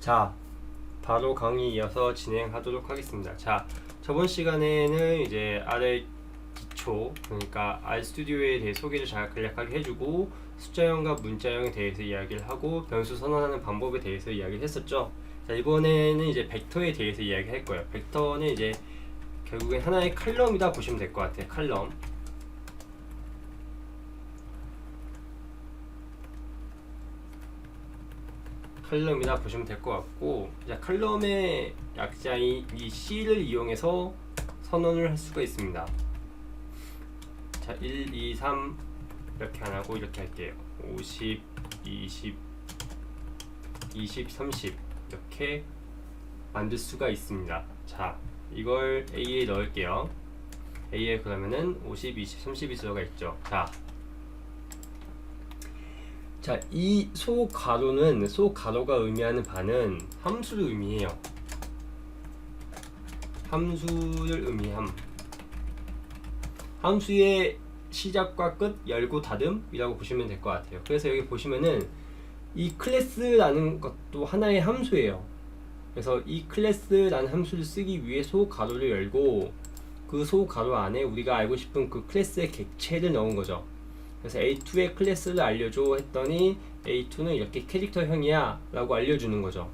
자, 바로 강의 이어서 진행하도록 하겠습니다. 자, 저번 시간에는 이제 R의 기초, 그러니까 R 스튜디오에 대해 소개를 잘 간략하게 해주고 숫자형과 문자형에 대해서 이야기를 하고 변수 선언하는 방법에 대해서 이야기를 했었죠. 자, 이번에는 이제 벡터에 대해서 이야기할 거예요. 벡터는 이제 결국엔 하나의 칼럼이다 보시면 될 것 같아요. 칼럼. 칼럼이나 보시면 될 것 같고 자, 칼럼의 약자인 이 C를 이용해서 선언을 할 수가 있습니다. 자, 1, 2, 3 이렇게 안 하고 이렇게 할게요. 50, 20, 20, 30 이렇게 만들 수가 있습니다. 자, 이걸 A에 넣을게요. A에 그러면은 50, 20, 30이 들어가 있죠. 자, 자, 이 소가로는 소가로가 의미하는 바는 함수를 의미해요. 함수를 의미함. 함수의 시작과 끝, 열고 닫음이라고 보시면 될 것 같아요. 그래서 여기 보시면은 이 클래스라는 것도 하나의 함수예요. 그래서 이 클래스라는 함수를 쓰기 위해 소가로를 열고 그 소가로 안에 우리가 알고 싶은 그 클래스의 객체를 넣은 거죠. 그래서 A2의 클래스를 알려줘 했더니 A2는 이렇게 캐릭터형이야 라고 알려주는 거죠.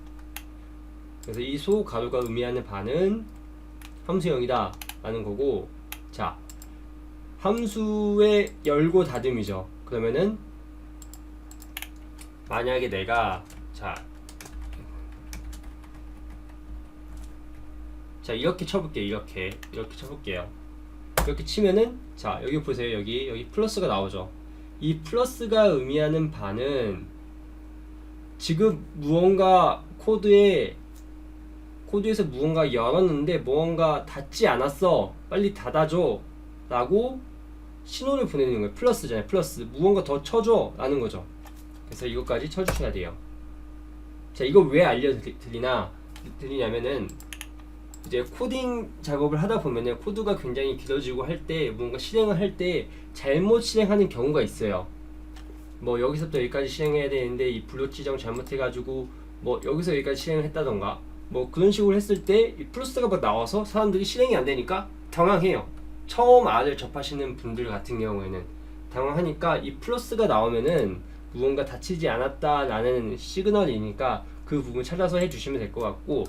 그래서 이 소 가로가 의미하는 바는 함수형이다 라는 거고 자 함수의 열고 닫음이죠. 그러면은 만약에 내가 자, 자 이렇게 쳐볼게요. 이렇게 이렇게 쳐볼게요. 이렇게 치면은 자 여기 보세요. 여기 여기 플러스가 나오죠. 이 플러스가 의미하는 바는 지금 무언가 코드에 코드에서 무언가 열었는데 무언가 닫지 않았어. 빨리 닫아줘. 라고 신호를 보내는 거예요. 플러스잖아요. 플러스. 무언가 더 쳐줘. 라는 거죠. 그래서 이것까지 쳐주셔야 돼요. 자, 이거 왜 알려드리나? 드리냐면은 이제 코딩 작업을 하다 보면은 코드가 굉장히 길어지고 할 때 뭔가 실행을 할 때 잘못 실행하는 경우가 있어요. 뭐 여기서부터 여기까지 실행해야 되는데 이 블록 지정 잘못해가지고 뭐 여기서 여기까지 실행을 했다던가 뭐 그런 식으로 했을 때 이 플러스가 막 나와서 사람들이 실행이 안 되니까 당황해요. 처음 R을 접하시는 분들 같은 경우에는 당황하니까 이 플러스가 나오면은 무언가 다치지 않았다라는 시그널이니까 그 부분 찾아서 해주시면 될 것 같고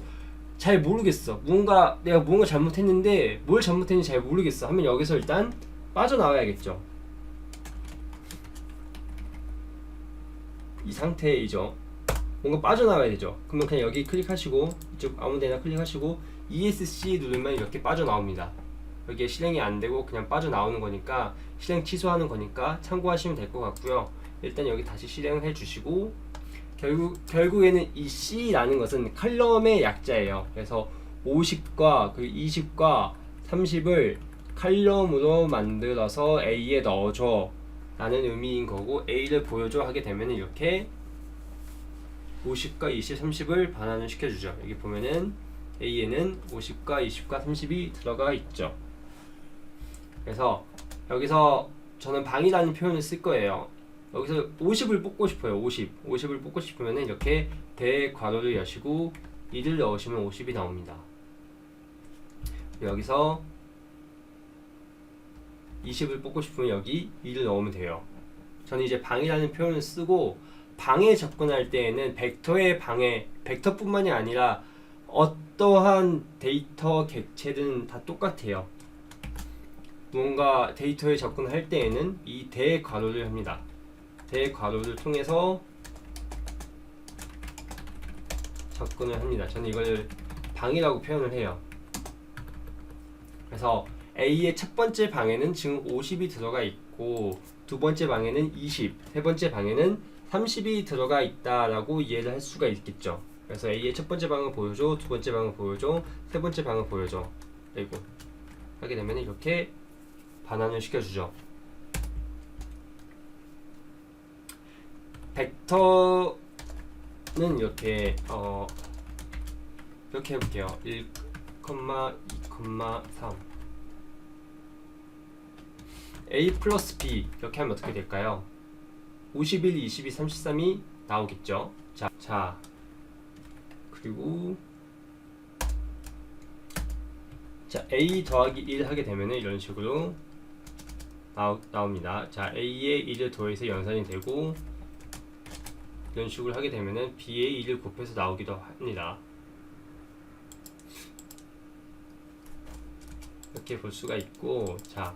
잘 모르겠어. 뭔가 내가 뭔가 잘못했는데 뭘 잘못했는지 잘 모르겠어. 하면 여기서 일단 빠져나와야겠죠. 이 상태이죠. 뭔가 빠져나와야 되죠. 그러면 그냥 여기 클릭하시고 이쪽 아무 데나 클릭하시고 ESC 누르면 이렇게 빠져나옵니다. 여기에 실행이 안 되고 그냥 빠져나오는 거니까 실행 취소하는 거니까 참고하시면 될 것 같고요. 일단 여기 다시 실행을 해주시고 결국 결국에는 이 C라는 것은 칼럼의 약자예요. 그래서 50과 그 20과 30을 칼럼으로 만들어서 A에 넣어줘 라는 의미인 거고 A를 보여줘 하게 되면 이렇게 50과 20, 30을 반환을 시켜주죠. 여기 보면은 A에는 50과 20과 30이 들어가 있죠. 그래서 여기서 저는 방이라는 표현을 쓸 거예요. 여기서 50을 뽑고 싶어요. 50. 50을 뽑고 싶으면 이렇게 대괄호를 여시고 2를 넣으시면 50이 나옵니다. 여기서 20을 뽑고 싶으면 여기 2를 넣으면 돼요. 저는 이제 방이라는 표현을 쓰고 방에 접근할 때에는 벡터의 방에 벡터뿐만이 아니라 어떠한 데이터 객체든 다 똑같아요. 무언가 데이터에 접근할 때에는 이 대괄호를 합니다. 대괄호를 통해서 접근을 합니다. 저는 이걸 방이라고 표현을 해요. 그래서 A의 첫 번째 방에는 지금 50이 들어가 있고 두 번째 방에는 20, 세 번째 방에는 30이 들어가 있다라고 이해를 할 수가 있겠죠. 그래서 A의 첫 번째 방을 보여줘, 두 번째 방을 보여줘, 세 번째 방을 보여줘. 그리고 하게 되면 이렇게 반환을 시켜주죠. 벡터는 이렇게 어 이렇게 해볼게요. 1, 2,3 A 플러스 B 이렇게 하면 어떻게 될까요? 51, 22, 33이 나오겠죠. 자, 자 그리고 자 a 더하기 1 하게 되면은 이런 식으로 나옵니다. 자 a에 1을 더해서 연산이 되고 이런 식으로 하게 되면은 b에 1을 곱해서 나오기도 합니다. 이렇게 볼 수가 있고 자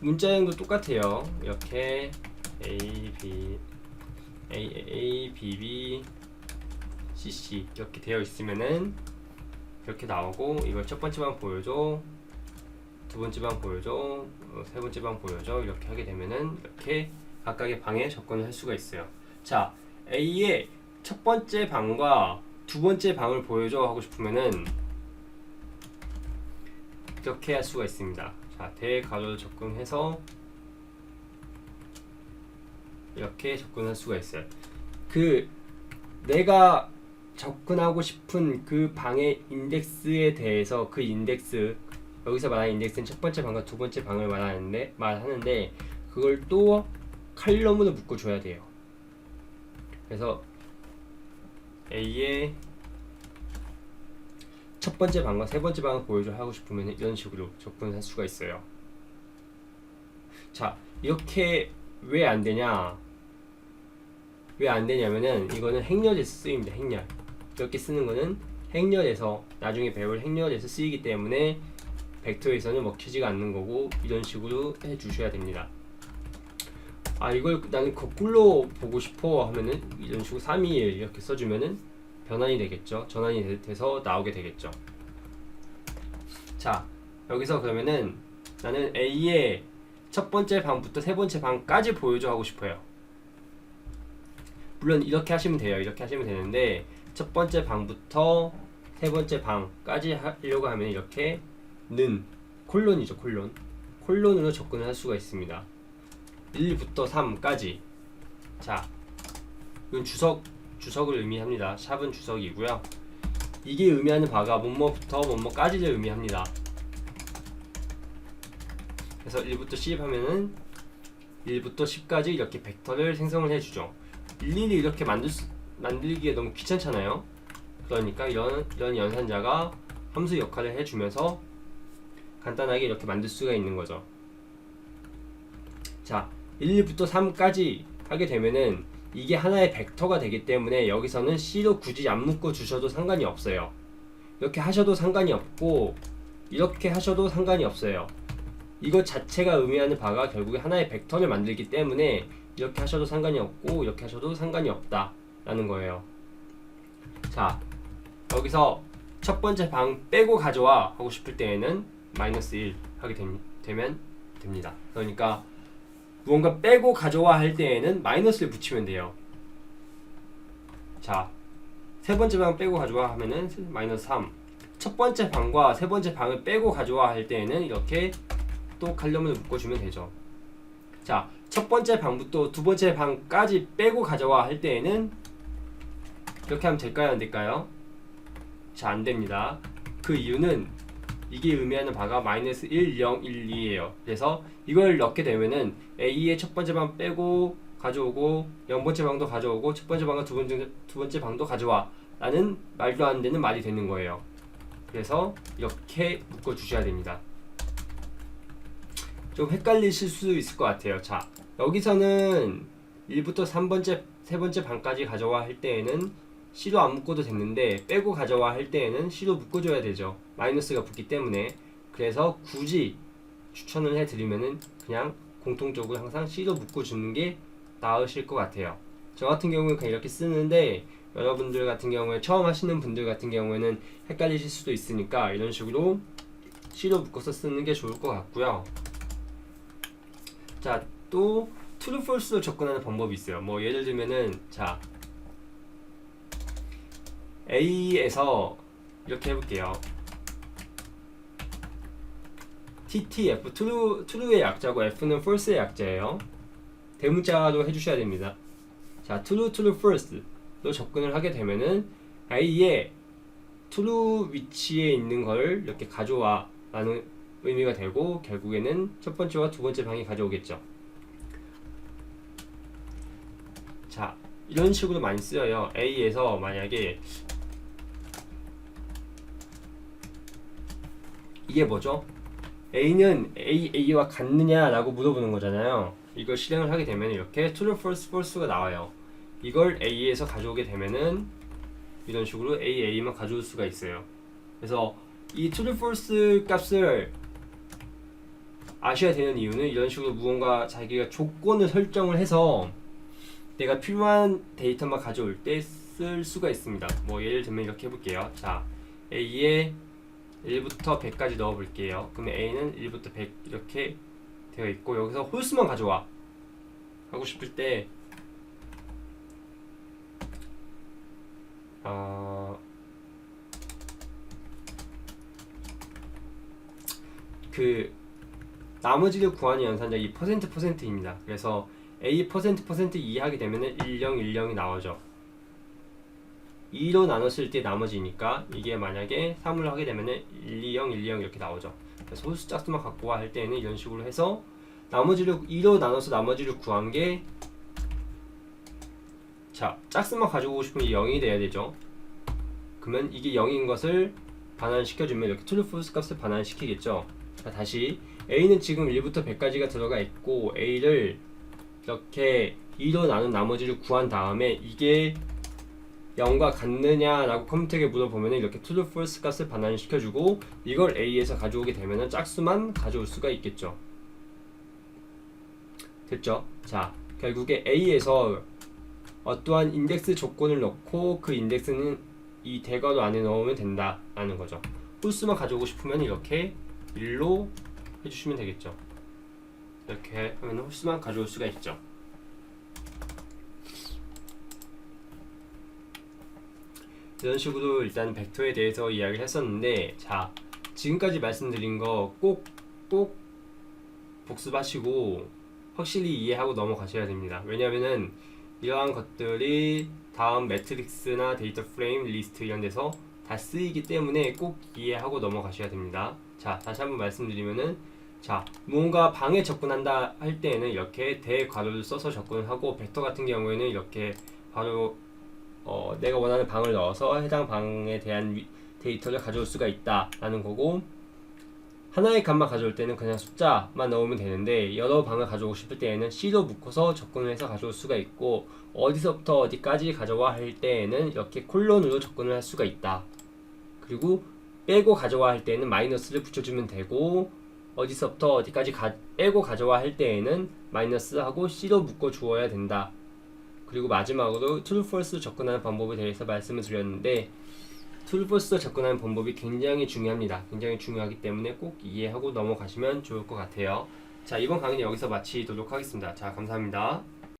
문자형도 똑같아요. 이렇게 a b a a b b c c 이렇게 되어 있으면은 이렇게 나오고 이걸 첫 번째 방 보여줘 두 번째 방 보여줘 어, 세 번째 방 보여줘 이렇게 하게 되면은 이렇게 각각의 방에 접근을 할 수가 있어요. 자 A의 첫 번째 방과 두 번째 방을 보여줘 하고 싶으면은 이렇게 할 수가 있습니다. 자 대가로 접근해서 이렇게 접근할 수가 있어요. 그 내가 접근하고 싶은 그 방의 인덱스에 대해서 그 인덱스 여기서 말하는 인덱스는 첫 번째 방과 두 번째 방을 말하는데 말하는데 그걸 또 칼럼으로 묶어 줘야 돼요. 그래서 A의 첫 번째 방과 세 번째 방을 보여줘 하고 싶으면 이런 식으로 접근할 수가 있어요. 자 이렇게 왜 안 되냐? 왜 안 되냐면은 이거는 행렬에서 쓰입니다. 행렬. 이렇게 쓰는 거는 행렬에서 나중에 배울 행렬에서 쓰이기 때문에 벡터에서는 먹히지가 않는 거고 이런 식으로 해 주셔야 됩니다. 아 이걸 나는 거꾸로 보고 싶어 하면은 이런 식으로 3, 2, 1 이렇게 써주면은 변환이 되겠죠. 전환이 되- 돼서 나오게 되겠죠. 자 여기서 그러면은 나는 A의 첫 번째 방부터 세 번째 방까지 보여줘 하고 싶어요. 물론 이렇게 하시면 돼요. 이렇게 하시면 되는데 첫 번째 방부터 세 번째 방까지 하려고 하면 이렇게 는 콜론이죠 콜론 콜론으로 접근을 할 수가 있습니다 1부터 3까지. 자 이건 주석 주석을 의미합니다. 샵은 주석이고요. 이게 의미하는 바가 뭐뭐부터 뭐뭐까지를 의미합니다. 그래서 1부터 10 하면은 1부터 10까지 이렇게 벡터를 생성을 해주죠. 일일이 이렇게 만들 수, 만들기에 너무 귀찮잖아요. 그러니까 이런, 이런 연산자가 함수 역할을 해주면서 간단하게 이렇게 만들 수가 있는 거죠. 자, 1부터 3까지 하게 되면은 이게 하나의 벡터가 되기 때문에 여기서는 C로 굳이 안 묶어 주셔도 상관이 없어요. 이렇게 하셔도 상관이 없고 이렇게 하셔도 상관이 없어요. 이것 자체가 의미하는 바가 결국에 하나의 벡터를 만들기 때문에 이렇게 하셔도 상관이 없고 이렇게 하셔도 상관이 없다 라는 거예요. 자, 여기서 첫 번째 방 빼고 가져와 하고 싶을 때에는 마이너스 1 하게 됨, 되면 됩니다. 그러니까 무언가 빼고 가져와 할 때에는 마이너스를 붙이면 돼요. 자, 세 번째 방 빼고 가져와 하면은 마이너스 3. 첫 번째 방과 세 번째 방을 빼고 가져와 할 때에는 이렇게 또 칼럼을 묶어주면 되죠. 자, 첫 번째 방부터 두 번째 방까지 빼고 가져와 할 때에는 이렇게 하면 될까요? 안 될까요? 자, 안 됩니다. 그 이유는 이게 의미하는 바가 마이너스 1, 0, 1, 2예요. 그래서 이걸 넣게 되면은 A의 첫 번째 방 빼고 가져오고 0번째 방도 가져오고 첫 번째 방과 두 번째, 두 번째 방도 가져와 라는 말도 안 되는 말이 되는 거예요. 그래서 이렇게 묶어 주셔야 됩니다. 좀 헷갈리실 수 있을 것 같아요. 자, 여기서는 1부터 3번째, 세 번째 방까지 가져와 할 때에는 C로 안 묶어도 됐는데 빼고 가져와 할 때에는 C로 묶어줘야 되죠. 마이너스가 붙기 때문에 그래서 굳이 추천을 해드리면은 그냥 공통적으로 항상 C로 묶어주는 게 나으실 것 같아요. 저 같은 경우는 그냥 이렇게 쓰는데 여러분들 같은 경우에 처음 하시는 분들 같은 경우에는 헷갈리실 수도 있으니까 이런 식으로 C로 묶어서 쓰는 게 좋을 것 같고요. 자, 또 true false로 접근하는 방법이 있어요. 뭐 예를 들면은 자 A에서 이렇게 해볼게요. TTF true true의 약자고 F는 false의 약자예요. 대문자로 해주셔야 됩니다. 자, true, true, false로 접근을 하게 되면은 A의 true 위치에 있는 걸 이렇게 가져와 라는 의미가 되고 결국에는 첫 번째와 두 번째 방이 가져오겠죠. 자, 이런 식으로 많이 쓰여요. A에서 만약에 이게 뭐죠? A는 A, A와 같느냐라고 물어보는 거잖아요. 이걸 실행을 하게 되면 이렇게 true, false, false가 나와요. 이걸 A에서 가져오게 되면은 이런 식으로 A, A만 가져올 수가 있어요. 그래서 이 true, false 값을 아셔야 되는 이유는 이런 식으로 무언가 자기가 조건을 설정을 해서 내가 필요한 데이터만 가져올 때 쓸 수가 있습니다. 뭐 예를 들면 이렇게 해볼게요. 자, A에 1부터 100까지 넣어볼게요. 그러면 A는 1부터 100 이렇게 되어 있고 여기서 홀수만 가져와 하고 싶을 때 어, 그 나머지를 구하는 연산자이 퍼센트 퍼센트입니다. 그래서 A 퍼센트 퍼센트 이해하게 되면은 10 10이 나오죠. 2로 나눴을 때 나머지니까 이게 만약에 3을 하게 되면 은 120 120 이렇게 나오죠. 그래서 홀수 짝수만 갖고 와할 때는 이런 식으로 해서 나머지를 2로 나눠서 나머지를 구한 게 자, 짝수만 가지고 오고 싶으면 0이 돼야 되죠. 그러면 이게 0인 것을 반환시켜주면 이렇게 true false 값을 반환시키겠죠. 자, 다시 a는 지금 1부터 100까지가 들어가 있고 a를 이렇게 2로 나눈 나머지를 구한 다음에 이게 0과 같느냐라고 컴퓨터에게 물어보면 이렇게 true false 값을 반환시켜주고 이걸 a에서 가져오게 되면 짝수만 가져올 수가 있겠죠. 됐죠? 자, 결국에 a에서 어떠한 인덱스 조건을 넣고 그 인덱스는 이 대괄호 안에 넣으면 된다라는 거죠. 홀수만 가져오고 싶으면 이렇게 1로 해주시면 되겠죠. 이렇게 하면 홀수만 가져올 수가 있죠. 이런 식으로 일단 벡터에 대해서 이야기를 했었는데 자 지금까지 말씀드린 거 꼭 꼭 복습하시고 확실히 이해하고 넘어가셔야 됩니다. 왜냐하면은 이러한 것들이 다음 매트릭스나 데이터 프레임, 리스트 이런 데서 다 쓰이기 때문에 꼭 이해하고 넘어가셔야 됩니다. 자, 다시 한번 말씀드리면은 자, 무언가 방에 접근한다 할 때에는 이렇게 대괄호를 써서 접근을 하고 벡터 같은 경우에는 이렇게 바로 어, 내가 원하는 방을 넣어서 해당 방에 대한 위- 데이터를 가져올 수가 있다라는 거고 하나의 값만 가져올 때는 그냥 숫자만 넣으면 되는데 여러 방을 가져오고 싶을 때에는 C로 묶어서 접근을 해서 가져올 수가 있고 어디서부터 어디까지 가져와 할 때에는 이렇게 콜론으로 접근을 할 수가 있다. 그리고 빼고 가져와 할 때에는 마이너스를 붙여주면 되고 어디서부터 어디까지 가, 빼고 가져와 할 때에는 마이너스하고 C로 묶어 주어야 된다. 그리고 마지막으로 true 접근하는 방법에 대해서 말씀을 드렸는데 true 접근하는 방법이 굉장히 중요합니다. 굉장히 중요하기 때문에 꼭 이해하고 넘어가시면 좋을 것 같아요. 자, 이번 강의는 여기서 마치도록 하겠습니다. 자, 감사합니다.